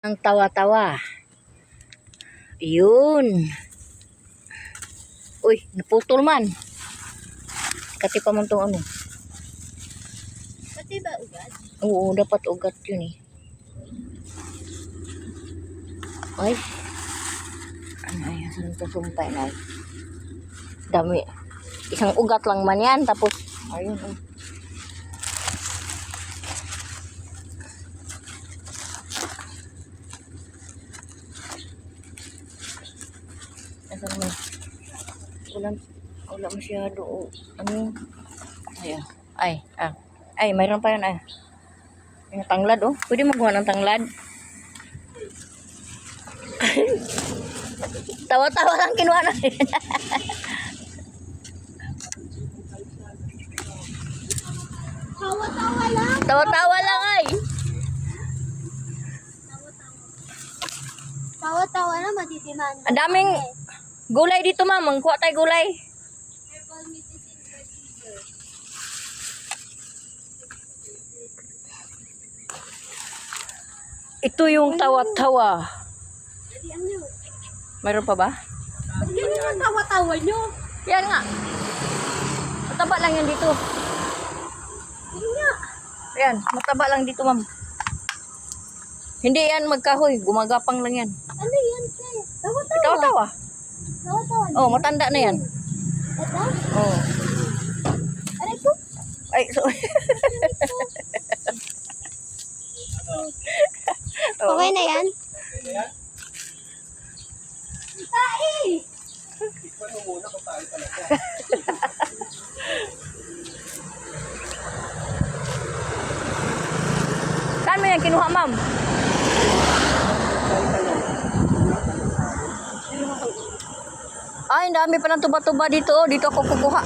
Ang tawa-tawa. Yun. Uy, naputol man. Kati pa man tong ano. Pati ba ugat? Oo, dapat ugat yun eh. Ay. Ano ay, saan ito sumpay na ay. Dami. Isang ugat lang man yan. Tapos, ayun. oh. Asan mo? Wala, wala masyado. oh. Ano? Ay, ah. ay, ah. Ay, mayroon pa yun, ay. Yung tanglad, oh. Pwede magawa ng tanglad. Tawa-tawa lang kinuha na. Tawa-tawa lang. Tawa-tawa lang, ay. Tawa-tawa lang, matitiman. Ang daming gulay dito, ma'am. Magkuha tayo gulay. Ito yung tawa-tawa. Mayroon pa ba? Ganyan ang tawa-tawa nyo? Yan nga. Mataba lang yan dito. Nga. Yan, mataba lang dito, ma'am. Hindi yan magkahoy. Gumagapang lang yan. Ano yan? Tawa-tawa. Tawa-tawa. Oh, matanda na yan. Ito? Oh. Ay, so... Oo. Okay na yan? Ay! Saan mo yan kinuha, ma'am? Ay, ang dami pa ng tuba-tuba dito. oh. Dito ako kukuha.